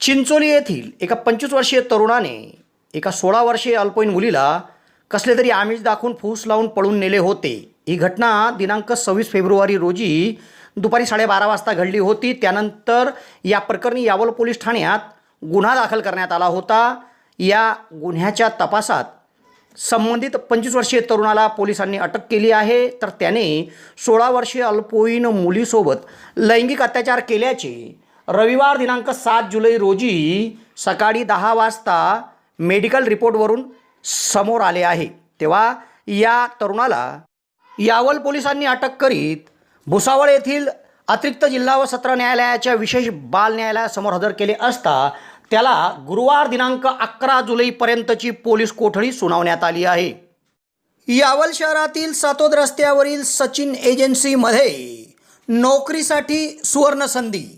चिंचोली येथील एका पंचवीस वर्षीय तरुणाने एका सोळा वर्षीय अल्पवयीन मुलीला कसले तरी आमिष दाखवून फूस लावून पळून नेले होते. ही घटना दिनांक सव्वीस फेब्रुवारी रोजी दुपारी साडेबारा वाजता घडली होती. त्यानंतर या प्रकरणी यावल पोलीस ठाण्यात गुन्हा दाखल करण्यात आला होता. या गुन्ह्याच्या तपासात संबंधित पंचवीस वर्षीय तरुणाला पोलिसांनी अटक केली आहे. तर त्याने सोळा वर्षीय अल्पवयीन मुलीसोबत लैंगिक अत्याचार केल्याचे रविवार दिनांक सात जुलै रोजी सकाळी दहा वाजता मेडिकल रिपोर्टवरून समोर आले आहे. तेव्हा या तरुणाला यावल पोलिसांनी अटक करीत भुसावळ येथील अतिरिक्त जिल्हा व सत्र न्यायालयाच्या विशेष बाल न्यायालयासमोर हजर केले असता त्याला गुरुवार दिनांक अकरा जुलैपर्यंतची पोलीस कोठडी सुनावण्यात आली आहे. यावल शहरातील सातोद रस्त्यावरील सचिन एजन्सीमध्ये नोकरीसाठी सुवर्णसंधी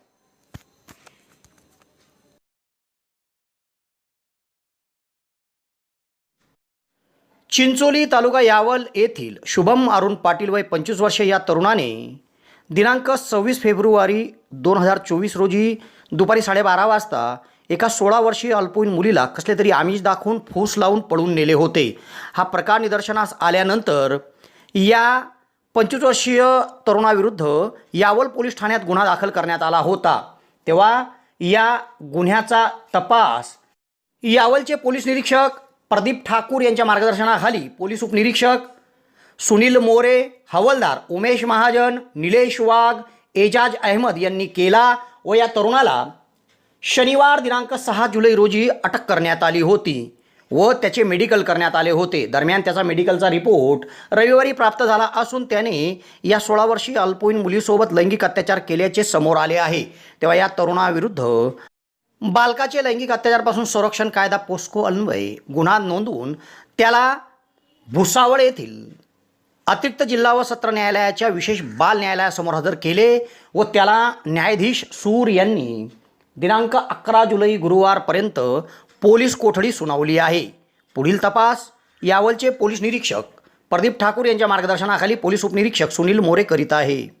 चिंचोली तालुका यावल येथील शुभम अरुण पाटील वय पंचवीस वर्षे या तरुणाने दिनांक सव्वीस फेब्रुवारी दोन हजार चोवीस रोजी दुपारी साडेबारा वाजता एका सोळा वर्षीय अल्पवयीन मुलीला कसले तरी आमिष दाखवून फूस लावून पळून नेले होते. हा प्रकार निदर्शनास आल्यानंतर या पंचवीस वर्षीय तरुणाविरुद्ध यावल पोलीस ठाण्यात गुन्हा दाखल करण्यात आला होता. तेव्हा या गुन्ह्याचा तपास यावलचे पोलीस निरीक्षक प्रदीप ठाकूर यांच्या मार्गदर्शनाखाली पोलीस उपनिरीक्षक सुनील मोरे हवलदार उमेश महाजन निलेश वाघ एजाज अहमद यांनी केला व या तरुणाला शनिवार दिनांक सहा जुलै रोजी अटक करण्यात आली होती व त्याचे मेडिकल करण्यात आले होते. दरम्यान त्याचा मेडिकलचा रिपोर्ट रविवारी प्राप्त झाला असून त्याने या सोळा वर्षीय अल्पवयीन मुलीसोबत लैंगिक अत्याचार केल्याचे समोर आले आहे. तेव्हा या तरुणाविरुद्ध बालकाचे लैंगिक अत्याचारपासून संरक्षण कायदा पोस्को अन्वये गुन्हा नोंदवून त्याला भुसावळ येथील अतिरिक्त जिल्हा व सत्र न्यायालयाच्या विशेष बाल न्यायालयासमोर हजर केले व त्याला न्यायाधीश सूर यांनी दिनांक अकरा जुलै गुरुवारपर्यंत पोलीस कोठडी सुनावली आहे. पुढील तपास यावलचे पोलीस निरीक्षक प्रदीप ठाकूर यांच्या मार्गदर्शनाखाली पोलीस उपनिरीक्षक सुनील मोरे करीत आहे.